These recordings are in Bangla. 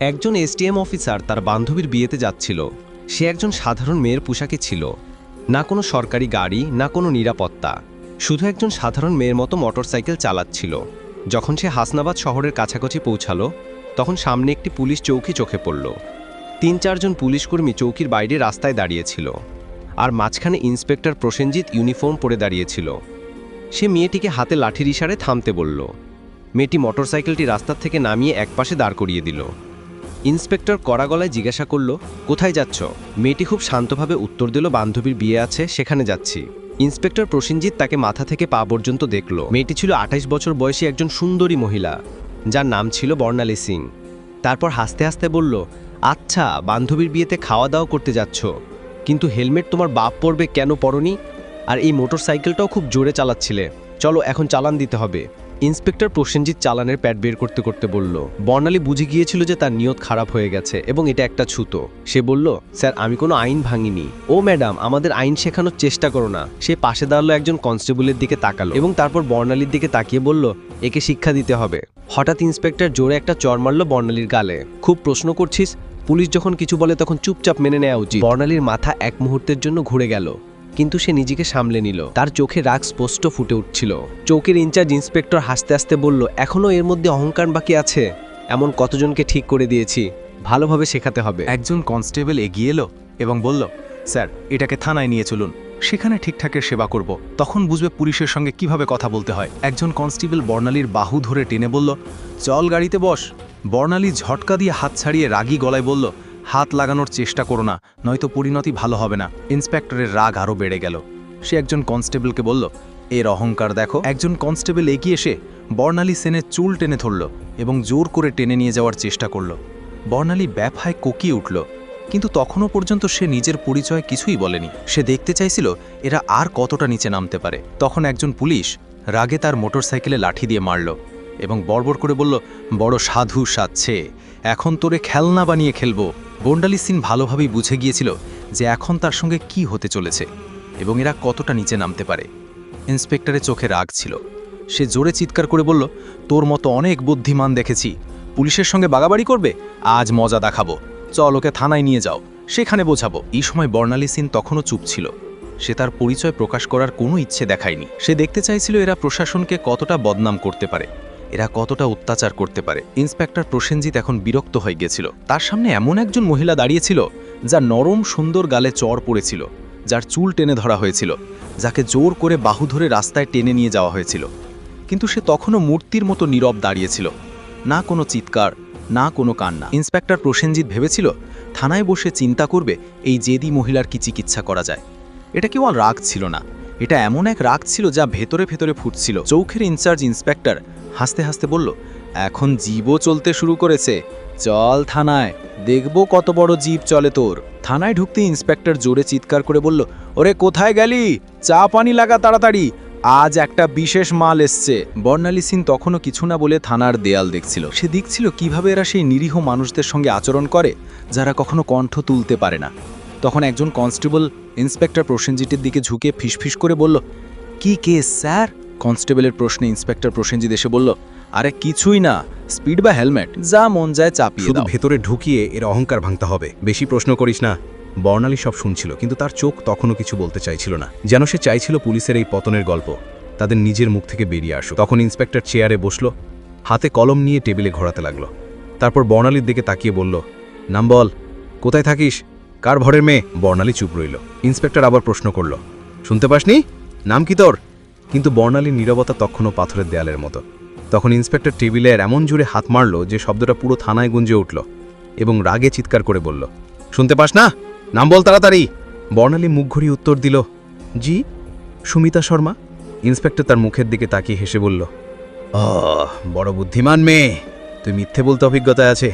একজন এসটিএম অফিসার তার বান্ধবীর বিয়েতে যাচ্ছিল। সে একজন সাধারণ মেয়ের পোশাকে ছিল। না কোনো সরকারি গাড়ি, না কোনো নিরাপত্তা। শুধু একজন সাধারণ মেয়ের মতো মোটরসাইকেল চালাচ্ছিল। যখন সে হাসনাবাদ শহরের কাছাকাছি পৌঁছালো, তখন সামনে একটি পুলিশ চৌকি চোখে পড়ল। তিন চারজন পুলিশকর্মী চৌকির বাইরে রাস্তায় দাঁড়িয়েছিল আর মাঝখানে ইন্সপেক্টর প্রসেনজিৎ ইউনিফর্ম পরে দাঁড়িয়েছিল। সে মেয়েটিকে হাতে লাঠির ইশারে থামতে বলল। মেয়েটি মোটরসাইকেলটি রাস্তার থেকে নামিয়ে একপাশে দাঁড় করিয়ে দিল। ইন্সপেক্টর কড়া গলায় জিজ্ঞাসা করল, কোথায় যাচ্ছ? মেয়েটি খুব শান্তভাবে উত্তর দিল, বান্ধবীর বিয়ে আছে, সেখানে যাচ্ছি। ইন্সপেক্টর প্রসেনজিৎ তাকে মাথা থেকে পা পর্যন্ত দেখল। মেয়েটি ছিল আঠাইশ বছর বয়সী একজন সুন্দরী মহিলা, যার নাম ছিল বর্ণালী সিং। তারপর হাসতে হাসতে বলল আচ্ছা বান্ধবীর বিয়েতে খাওয়া দাওয়া করতে যাচ্ছ, কিন্তু হেলমেট তোমার বাপ পড়বে কেন পরনি? আর এই মোটরসাইকেলটাও খুব জোরে চালাচ্ছিলে। চলো, এখন চালান দিতে হবে। ইন্সপেক্টর প্রসেনজিৎ চালানের প্যাড বের করতে করতে বলল, বর্ণালী বুঝে গিয়েছিল যে তার নিয়ত খারাপ হয়ে গেছে এবং এটা একটা ছুতো। সে বলল, স্যার, আমি কোনো আইন ভাঙিনি। ও ম্যাডাম, আমাদের আইন শেখানোর চেষ্টা করো না। সে পাশে দাঁড়াল একজন কনস্টেবলের দিকে তাকালো এবং তারপর বর্ণালীর দিকে তাকিয়ে বলল, একে শিক্ষা দিতে হবে। হঠাৎ ইন্সপেক্টর জোরে একটা চর মারল বর্ণালীর গালে। খুব প্রশ্ন করছিস? পুলিশ যখন কিছু বলে তখন চুপচাপ মেনে নেওয়া উচিত। বর্ণালীর মাথা এক মুহূর্তের জন্য ঘুরে গেল। কিন্তু সে নিজেকে সামলে নিল। তার চোখে রাগ স্পষ্ট ফুটে উঠছিল। চৌকের ইনচার্জ ইন্সপেক্টর হাসতে হাসতে বলল এখনও এর মধ্যে অহংকার বাকি আছে? এমন কতজনকে ঠিক করে দিয়েছি? ভালোভাবে শেখাতে হবে একজন কনস্টেবল এগিয়ে এলো এবং বলল, স্যার, এটাকে থানায় নিয়ে চলুন। সেখানে ঠিকঠাকের সেবা করব। তখন বুঝবে পুলিশের সঙ্গে কীভাবে কথা বলতে হয় একজন কনস্টেবল বর্ণালীর বাহু ধরে টেনে বলল, চল গাড়িতে বস বর্ণালী ঝটকা দিয়ে হাত ছাড়িয়ে রাগী গলায় বলল হাত লাগানোর চেষ্টা করো না, নয়তো পরিণতি ভালো হবে না। ইন্সপেক্টরের রাগ আরও বেড়ে গেল। সে একজন কনস্টেবলকে বলল, এর অহংকার দেখো। একজন কনস্টেবল এগিয়ে এসে বর্ণালী সেনের চুল টেনে ধরল এবং জোর করে টেনে নিয়ে যাওয়ার চেষ্টা করল। বর্ণালী ব্যাপায় কোকিয়ে উঠল, কিন্তু তখনও পর্যন্ত সে নিজের পরিচয় কিছুই বলেনি। সে দেখতে চাইছিল, এরা আর কতটা নিচে নামতে পারে। তখন একজন পুলিশ রাগে তার মোটরসাইকেলে লাঠি দিয়ে মারল। এবং বর্বর করে বলল, বড় সাধু সাচ্ছে এখন তোরে খেলনা বানিয়ে খেলব। বন্ডালি সিন ভালোভাবেই বুঝে গিয়েছিল যে এখন তার সঙ্গে কি হতে চলেছে এবং এরা কতটা নিচে নামতে পারে। ইন্সপেক্টরের চোখে রাগ ছিল। সে জোরে চিৎকার করে বলল, তোর মতো অনেক বুদ্ধিমান দেখেছি। পুলিশের সঙ্গে বাগাবাড়ি করবে? আজ মজা দেখাবো। চল, ওকে থানায় নিয়ে যাও। সেখানে বোঝাবো। এই সময় বর্ণালী সিন তখনও চুপ ছিল। সে তার পরিচয় প্রকাশ করার কোনো ইচ্ছে দেখায়নি। সে দেখতে চাইছিল এরা প্রশাসনকে কতটা বদনাম করতে পারে। এরা কতটা অত্যাচার করতে পারে। ইন্সপেক্টর প্রসেনজিৎ এখন বিরক্ত হয়ে গিয়েছিল তার সামনে এমন একজন মহিলা দাঁড়িয়েছিল, যার নরম সুন্দর গালে চর পড়েছিল, যার চুল টেনে ধরা হয়েছিল, যাকে জোর করে বাহু ধরে রাস্তায় টেনে নিয়ে যাওয়া হয়েছিল। কিন্তু সে তখনও মূর্তির মতো নীরব দাঁড়িয়েছিল। না কোনো চিৎকার, না কোনো কান্না। ইন্সপেক্টর প্রসেনজিৎ ভেবেছিল, থানায় বসে চিন্তা করবে এই জেদি মহিলার কি চিকিৎসা করা যায়। এটা কেবল রাগ ছিল না। এটা এমন এক রাগ ছিল যা ভেতরে ভেতরে ফুটছিল। চৌখের ইনচার্জ ইন্সপেক্টর হাসতে হাসতে বলল, এখন জীবও চলতে শুরু করেছে। চল থানায়। দেখব কত বড় জীব চলে তোর। থানায় ঢুকতে ইন্সপেক্টর জোরে চিৎকার করে বলল, ওরে, কোথায় গেলি? চা পানি লাগা তাড়াতাড়ি। আজ একটা বিশেষ মাল এসছে। বর্ণালী সিং তখনও কিছু না বলে থানার দেয়াল দেখছিল। সে দেখছিল কীভাবে এরা সেই নিরীহ মানুষদের সঙ্গে আচরণ করে, যারা কখনো কণ্ঠ তুলতে পারে না। তখন একজন কনস্টেবল ইন্সপেক্টর প্রসেনজিতের দিকে ঝুঁকে ফিসফিস করে বলল কি কেস স্যার? কনস্টেবলের প্রশ্নে ইন্সপেক্টর প্রসেনজিৎ এসে বলল আরে কিছুই না স্পিড বা হেলমেট যা মন যায় চাপিয়ে শুধু দাও। ভেতরে ঢুকিয়ে এর অহংকার ভাঙতে হবে। বেশি প্রশ্ন করিস না। বর্ণালী সব শুনছিল কিন্তু তার চোখ তখনও কিছু বলতে চাইছিল না। যেন সে চাইছিল পুলিশের এই পতনের গল্প তাদের নিজের মুখ থেকে বেরিয়ে আসুক। তখন ইন্সপেক্টর চেয়ারে বসল হাতে কলম নিয়ে টেবিলে ঘোরাতে লাগল। তারপর বর্ণালীর দিকে তাকিয়ে বলল নাম বল কোথায় থাকিস? কার ভরের মেয়ে? বর্ণালী চুপ রইল। ইন্সপেক্টর আবার প্রশ্ন করল, শুনতে পাসনি? নাম কি তোর? কিন্তু বর্ণালীর নীরবতা তখনও পাথরের দেয়ালের মতো। তখন ইন্সপেক্টর টেবিলের এমন জুড়ে হাত মারল যে শব্দটা পুরো থানায় গুঞ্জে উঠল এবং রাগে চিৎকার করে বলল, শুনতে পাস না? নাম বল তাড়াতাড়ি! বর্ণালী মুখ ঘুরিয়ে উত্তর দিল, জি, সুমিতা শর্মা। ইন্সপেক্টর তার মুখের দিকে তাকিয়ে হেসে বলল বড় বুদ্ধিমান মেয়ে। তুই মিথ্যে বলতে অভিজ্ঞতা আছে।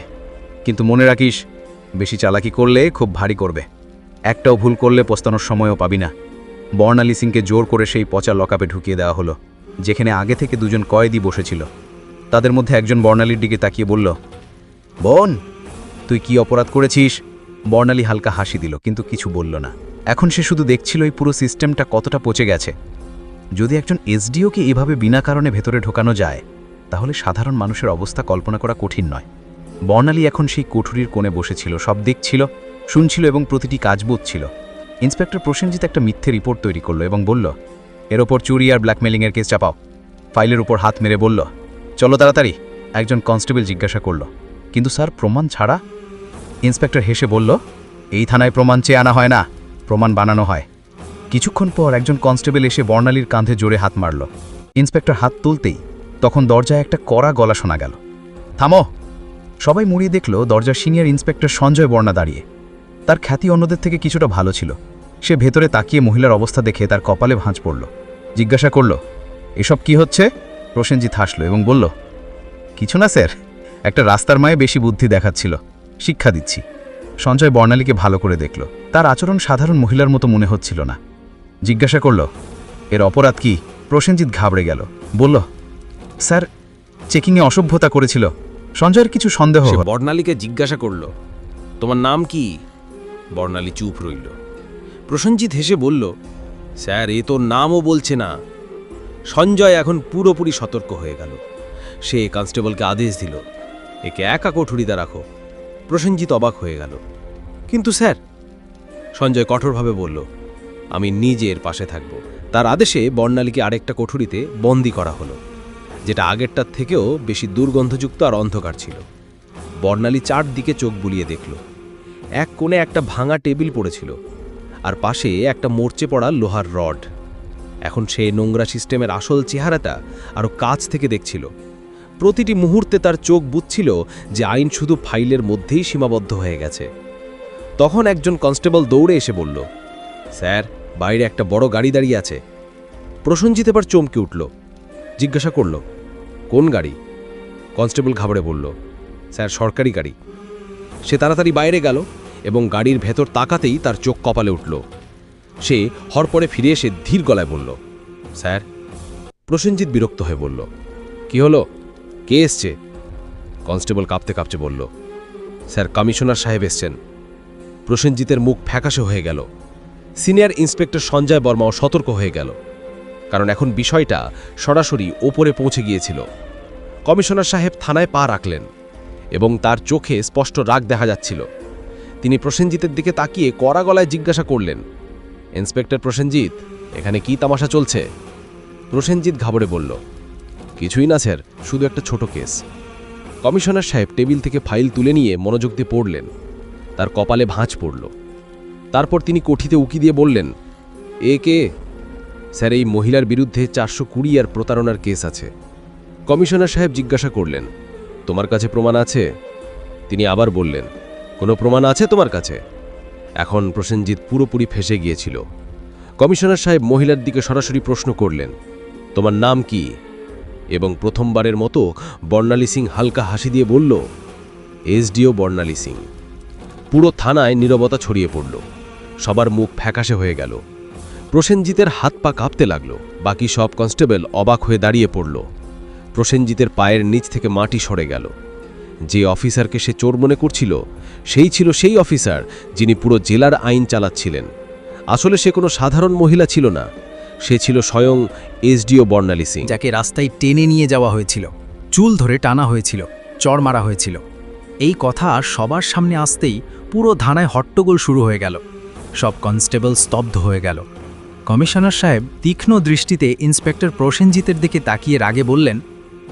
কিন্তু মনে রাখিস বেশি চালাকি করলে খুব ভারী করবে। একটাও ভুল করলে পোস্তানোর সময়ও পাবি না। বর্ণালী সিংকে জোর করে সেই পচা লকাপে ঢুকিয়ে দেওয়া হলো, যেখানে আগে থেকে দুজন কয়েদি বসেছিল। তাদের মধ্যে একজন বর্ণালীর দিকে তাকিয়ে বলল, বোন, তুই কি অপরাধ করেছিস? বর্ণালী হালকা হাসি দিল, কিন্তু কিছু বলল না। এখন সে শুধু দেখছিল এই পুরো সিস্টেমটা কতটা পচে গেছে। যদি একজন এসডিওকে এভাবে বিনা কারণে ভেতরে ঢোকানো যায়, তাহলে সাধারণ মানুষের অবস্থা কল্পনা করা কঠিন নয়। বর্ণালী এখন সেই কোঠরির কোণে বসেছিল, সব দেখছিল শুনছিল এবং প্রতিটি কাজ বুঝছিল। ইন্সপেক্টর প্রসেনজিৎ একটা মিথ্যে রিপোর্ট তৈরি করল এবং বলল, এর ওপর চুরি আর ব্ল্যাকমেলিংয়ের কেস চাপাও। ফাইলের উপর হাত মেরে বলল, চলো তাড়াতাড়ি, একজন কনস্টেবল জিজ্ঞাসা করল, কিন্তু স্যার, প্রমাণ ছাড়া? ইন্সপেক্টর হেসে বলল, এই থানায় প্রমাণ চেয়ে আনা হয় না, প্রমাণ বানানো হয়। কিছুক্ষণ পর একজন কনস্টেবল এসে বর্ণালীর কাঁধে জোরে হাত মারল। ইন্সপেক্টর হাত তুলতেই তখন দরজায় একটা কড়া গলা শোনা গেল, থামো! সবাই মুড়িয়ে দেখল দরজার সিনিয়র ইন্সপেক্টর সঞ্জয় বর্ণা দাঁড়িয়ে। তার খ্যাতি অন্যদের থেকে কিছুটা ভালো ছিল। সে ভেতরে তাকিয়ে মহিলার অবস্থা দেখে তার কপালে ভাঁজ পড়ল। জিজ্ঞাসা করল, এসব কি হচ্ছে? প্রসেনজিৎ হাসল এবং বলল, কিছু না, স্যার। একটা রাস্তার মায়ে বেশি বুদ্ধি দেখাচ্ছিল। শিক্ষা দিচ্ছি। সঞ্জয় বর্ণালীকে ভালো করে দেখল। তার আচরণ সাধারণ মহিলার মতো মনে হচ্ছিল না। জিজ্ঞাসা করল, এর অপরাধ কি? প্রসেনজিৎ ঘাবড়ে গেল। বলল, স্যার, চেকিংয়ে অসভ্যতা করেছিল। সঞ্জয়ের কিছু সন্দেহ সে বর্ণালীকে জিজ্ঞাসা করল তোমার নাম কি? বর্ণালী চুপ রইল। প্রসেনজিৎ হেসে বলল স্যার এ তো নামও বলছে না। সঞ্জয় এখন পুরোপুরি সতর্ক হয়ে গেল। সে কনস্টেবলকে আদেশ দিল একে একা কোঠুরিতে রাখো। প্রসেনজিৎ অবাক হয়ে গেল। কিন্তু স্যার সঞ্জয় কঠোরভাবে বলল আমি নিজের পাশে থাকব। তার আদেশে বর্ণালীকে আরেকটা কঠুরিতে বন্দি করা হলো। যেটা আগেরটার থেকেও বেশি দুর্গন্ধযুক্ত আর অন্ধকার ছিল। বর্ণালী চারদিকে চোখ বুলিয়ে দেখল। এক কোণে একটা ভাঙা টেবিল পড়েছিল আর পাশে একটা মরচে পড়া লোহার রড। এখন সে নোংরা সিস্টেমের আসল চেহারাটা আরও কাছ থেকে দেখছিল। প্রতিটি মুহূর্তে তার চোখ বুঝছিল যে আইন শুধু ফাইলের মধ্যেই সীমাবদ্ধ হয়ে গেছে। তখন একজন কনস্টেবল দৌড়ে এসে বলল, স্যার, বাইরে একটা বড় গাড়ি দাঁড়িয়ে আছে। প্রসঞ্জিত এবার চমকে উঠল। জিজ্ঞাসা করল, কোন গাড়ি? কনস্টেবল ঘাবড়ে বলল, স্যার, সরকারি গাড়ি। সে তাড়াতাড়ি বাইরে গেল এবং গাড়ির ভেতর তাকাতেই তার চোখ কপালে উঠল। সে হরপরে ফিরে এসে ধীর গলায় বলল, স্যার। প্রসেনজিৎ বিরক্ত হয়ে বলল, কি হলো? কে এসছে? কনস্টেবল কাঁপতে কাঁপতে বলল, স্যার, কমিশনার সাহেব এসছেন। প্রসেনজিতের মুখ ফ্যাকাশে হয়ে গেল। সিনিয়র ইন্সপেক্টর সঞ্জয় বর্মাও সতর্ক হয়ে গেল। কারণ এখন বিষয়টা সরাসরি ওপরে পৌঁছে গিয়েছিল। কমিশনার সাহেব থানায় পা রাখলেন এবং তার চোখে স্পষ্ট রাগ দেখা যাচ্ছিল। তিনি প্রসেনজিতের দিকে তাকিয়ে কড়া গলায় জিজ্ঞাসা করলেন, ইন্সপেক্টর প্রসেনজিৎ, এখানে কি তামাশা চলছে? প্রসেনজিৎ ঘাবড়ে বলল, কিছুই না স্যার, শুধু একটা ছোট কেস। কমিশনার সাহেব টেবিল থেকে ফাইল তুলে নিয়ে মনোযোগ দিয়ে পড়লেন। তার কপালে ভাঁজ পড়ল। তারপর তিনি কঠিতে উকি দিয়ে বললেন, এ কে? স্যার, এই মহিলার বিরুদ্ধে চারশো কুড়ি আর প্রতারণার কেস আছে। কমিশনার সাহেব জিজ্ঞাসা করলেন, তোমার কাছে প্রমাণ আছে? তিনি আবার বললেন, কোনো প্রমাণ আছে তোমার কাছে? এখন প্রসেনজিৎ পুরোপুরি ফেসে গিয়েছিল। কমিশনার সাহেব মহিলার দিকে সরাসরি প্রশ্ন করলেন, তোমার নাম কি? এবং প্রথমবারের মতো বর্ণালী সিং হালকা হাসি দিয়ে বলল এসডিও বর্ণালী সিং। পুরো থানায় নীরবতা ছড়িয়ে পড়ল। সবার মুখ ফ্যাকাশে হয়ে গেল। প্রসেনজিতের হাত পা কাঁপতে লাগল, বাকি সব কনস্টেবল অবাক হয়ে দাঁড়িয়ে পড়ল। প্রসেনজিতের পায়ের নিচ থেকে মাটি সরে গেল। যে অফিসারকে সে চোর মনে করছিল, সেই ছিল সেই অফিসার যিনি পুরো জেলার আইন চালাচ্ছিলেন। আসলে সে কোনো সাধারণ মহিলা ছিল না, সে ছিল স্বয়ং এসডিও বর্ণালী সিং। যাকে রাস্তায় টেনে নিয়ে যাওয়া হয়েছিল, চুল ধরে টানা হয়েছিল, চড় মারা হয়েছিল। এই কথা সবার সামনে আসতেই পুরো থানায় হট্টগোল শুরু হয়ে গেল। সব কনস্টেবল স্তব্ধ হয়ে গেল। কমিশনার সাহেব তীক্ষ্ণ দৃষ্টিতে ইন্সপেক্টর প্রসেনজিতের দিকে তাকিয়ে রাগে বললেন,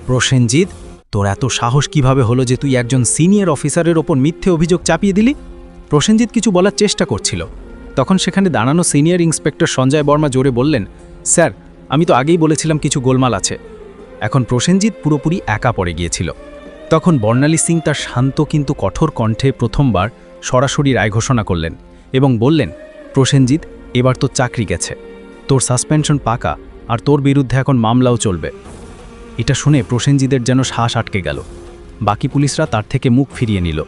প্রসেনজিৎ, তোর এত সাহস কীভাবে হলো যে তুই একজন সিনিয়র অফিসারের ওপর মিথ্যে অভিযোগ চাপিয়ে দিলি? প্রসেনজিৎ কিছু বলার চেষ্টা করছিল। তখন সেখানে দাঁড়ানো সিনিয়র ইন্সপেক্টর সঞ্জয় বর্মা জোরে বললেন, স্যার, আমি তো আগেই বলেছিলাম কিছু গোলমাল আছে। এখন প্রসেনজিৎ পুরোপুরি একা পড়ে গিয়েছিল। তখন বর্ণালী সিং তার শান্ত কিন্তু কঠোর কণ্ঠে প্রথমবার সরাসরি রায় ঘোষণা করলেন এবং বললেন, প্রসেনজিৎ এবার তোর চাকরি গেছে। তোর সাসপেনশন পাকা আর তোর বিরুদ্ধে এখন মামলাও চলবে। এটা শুনে প্রসেনজিতের যেন শ্বাস আটকে গেল। বাকি পুলিশরা তার থেকে মুখ ফিরিয়ে নিল।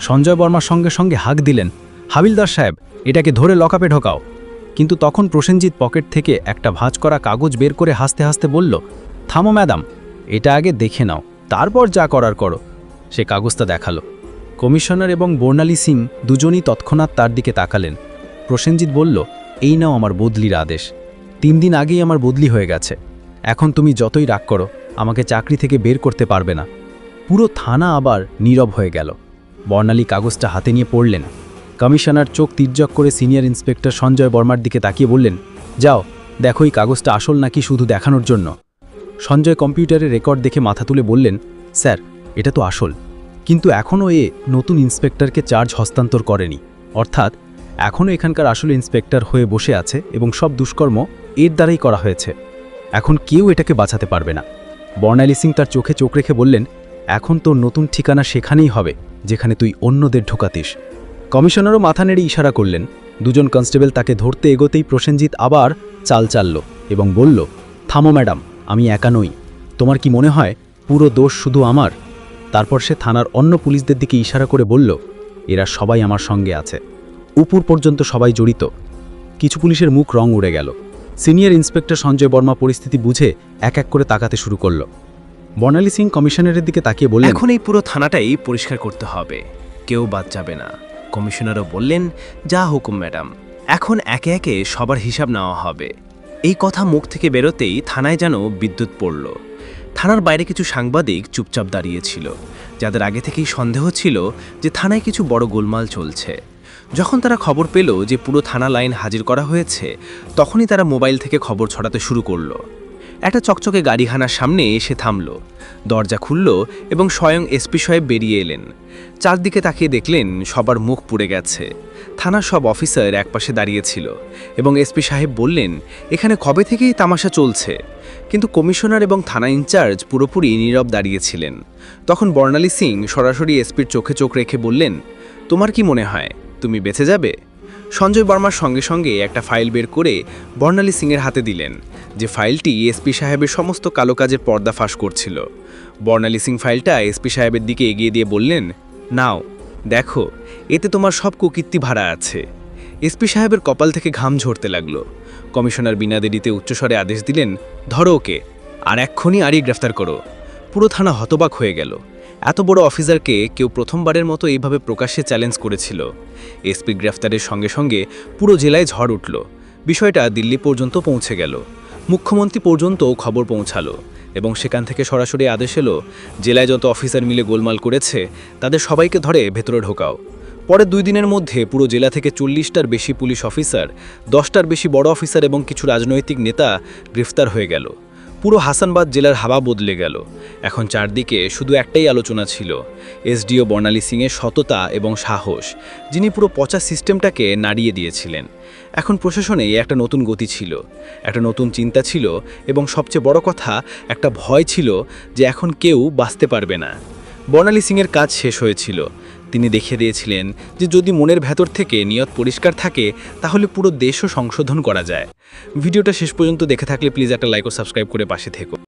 সঞ্জয় বর্মার সঙ্গে সঙ্গে হাঁক দিলেন, হাবিলদার সাহেব, এটাকে ধরে লকাপে ঢোকাও। কিন্তু তখন প্রসেনজিৎ পকেট থেকে একটা ভাঁজ করা কাগজ বের করে হাসতে হাসতে বলল, থামো ম্যাডাম, এটা আগে দেখে নাও, তারপর যা করার করো। সে কাগজটা দেখাল। কমিশনার এবং বর্ণালী সিং দুজনই তৎক্ষণাৎ তার দিকে তাকালেন। প্রসেনজিৎ বলল, এই নাও আমার বদলির আদেশ। তিন দিন আগেই আমার বদলি হয়ে গেছে। এখন তুমি যতই রাগ করো, আমাকে চাকরি থেকে বের করতে পারবে না। পুরো থানা আবার নীরব হয়ে গেল। বর্ণালী কাগজটা হাতে নিয়ে পড়লেন। কমিশনার চোখ তির্যক করে সিনিয়র ইন্সপেক্টর সঞ্জয় বর্মার দিকে তাকিয়ে বললেন, যাও, দেখো এই কাগজটা আসল নাকি শুধু দেখানোর জন্য? সঞ্জয় কম্পিউটারে রেকর্ড দেখে মাথা তুলে বললেন, স্যার, এটা তো আসল। কিন্তু এখনও এ নতুন ইন্সপেক্টরকে চার্জ হস্তান্তর করেনি। অর্থাৎ এখনও এখানকার আসল ইন্সপেক্টর হয়ে বসে আছে এবং সব দুষ্কর্ম এর দ্বারাই করা হয়েছে। এখন কেউ এটাকে বাঁচাতে পারবে না। বর্ণালী সিং তার চোখে চোখ রেখে বললেন, এখন তোর নতুন ঠিকানা সেখানেই হবে, যেখানে তুই অন্যদের ঢোকাতিস। কমিশনারও মাথা নেড়ে ইশারা করলেন। দুজন কনস্টেবল তাকে ধরতে এগোতেই প্রসেনজিৎ আবার চাল চালল এবং বলল, থামো ম্যাডাম, আমি একা নই। তোমার কি মনে হয় পুরো দোষ শুধু আমার? তারপর সে থানার অন্য পুলিশদের দিকে ইশারা করে বলল, এরা সবাই আমার সঙ্গে আছে। উপর পর্যন্ত সবাই জড়িত। কিছু পুলিশের মুখ রং উড়ে গেল। সিনিয়র ইন্সপেক্টর সঞ্জয় বর্মা পরিস্থিতি বুঝে এক এক করে তাকাতে শুরু করল। বর্ণালী সিং কমিশনারের দিকে তাকিয়ে বললেন, এখন এই পুরো থানাটাই পরিষ্কার করতে হবে। কেউ বাদ যাবে না। কমিশনারও বললেন, যা হুকুম, ম্যাডাম। এখন একে একে সবার হিসাব নেওয়া হবে। এই কথা মুখ থেকে বেরোতেই থানায় যেন বিদ্যুৎ পড়ল। থানার বাইরে কিছু সাংবাদিক চুপচাপ দাঁড়িয়েছিল যাদের আগে থেকেই সন্দেহ ছিল যে থানায় কিছু বড় গোলমাল চলছে। যখন তারা খবর পেল যে পুরো থানা লাইন হাজির করা হয়েছে, তখনই তারা মোবাইল থেকে খবর ছড়াতে শুরু করল। একটা চকচকে গাড়িখানার সামনে এসে থামল। দরজা খুলল এবং স্বয়ং এসপি সাহেব বেরিয়ে এলেন। চারদিকে তাকিয়ে দেখলেন সবার মুখ পুড়ে গেছে। থানার সব অফিসার একপাশে দাঁড়িয়েছিল এবং এসপি সাহেব বললেন, এখানে কবে থেকেই তামাশা চলছে? কিন্তু কমিশনার এবং থানা ইনচার্জ পুরোপুরি নীরব দাঁড়িয়েছিলেন তখন বর্ণালী সিং সরাসরি এসপির চোখে চোখ রেখে বললেন, তোমার কি মনে হয় তুমি বেঁচে যাবে? সঞ্জয় বর্মার সঙ্গে সঙ্গে একটা ফাইল বের করে বর্ণালী সিংয়ের হাতে দিলেন, যে ফাইলটি এসপি সাহেবের সমস্ত কালো কাজের পর্দা ফাঁস করছিল। বর্ণালী সিং ফাইলটা এসপি সাহেবের দিকে এগিয়ে দিয়ে বললেন, নাও, দেখো, এতে তোমার সব কুকীর্তি ভাড়া আছে। এসপি সাহেবের কপাল থেকে ঘাম ঝরতে লাগল। কমিশনার বিনা দেরিতে উচ্চস্বরে আদেশ দিলেন, ধরো ওকে, আর এক্ষুনি আরই গ্রেফতার করো। পুরো থানা হতবাক হয়ে গেল। এত বড় অফিসারকে কেউ প্রথমবারের মতো এইভাবে প্রকাশ্যে চ্যালেঞ্জ করেছিল। এসপি গ্রেফতারের সঙ্গে সঙ্গে পুরো জেলায় ঝড় উঠল। বিষয়টা দিল্লি পর্যন্ত পৌঁছে গেল। মুখ্যমন্ত্রী পর্যন্ত খবর পৌঁছালো এবং সেখান থেকে সরাসরি আদেশ এলো, জেলায় যত অফিসার মিলে গোলমাল করেছে, তাদের সবাইকে ধরে ভেতরে ঢোকাও। পরের দুই দিনের মধ্যে পুরো জেলা থেকে চল্লিশটার বেশি পুলিশ অফিসার, দশটার বেশি বড় অফিসার এবং কিছু রাজনৈতিক নেতা গ্রেফতার হয়ে গেল। পুরো হাসানবাদ জেলার হাওয়া বদলে গেল। এখন চারদিকে শুধু একটাই আলোচনা ছিল, এসডিও বর্ণালী সিংয়ের সততা এবং সাহস, যিনি পুরো পচা সিস্টেমটাকে নাড়িয়ে দিয়েছিলেন। এখন প্রশাসনে একটা নতুন গতি ছিল, একটা নতুন চিন্তা ছিল এবং সবচেয়ে বড় কথা, একটা ভয় ছিল যে এখন কেউ বাঁচতে পারবে না। বর্ণালী সিংয়ের কাজ শেষ হয়েছিল তিনি দেখিয়ে দিয়েছিলেন যে যদি মনের ভেতর থেকে নিয়ত পরিষ্কার থাকে, তাহলে পুরো দেশও সংশোধন করা যায়। ভিডিওটা শেষ পর্যন্ত দেখে থাকলে প্লিজ একটা লাইক ও সাবস্ক্রাইব করে পাশে থেকো।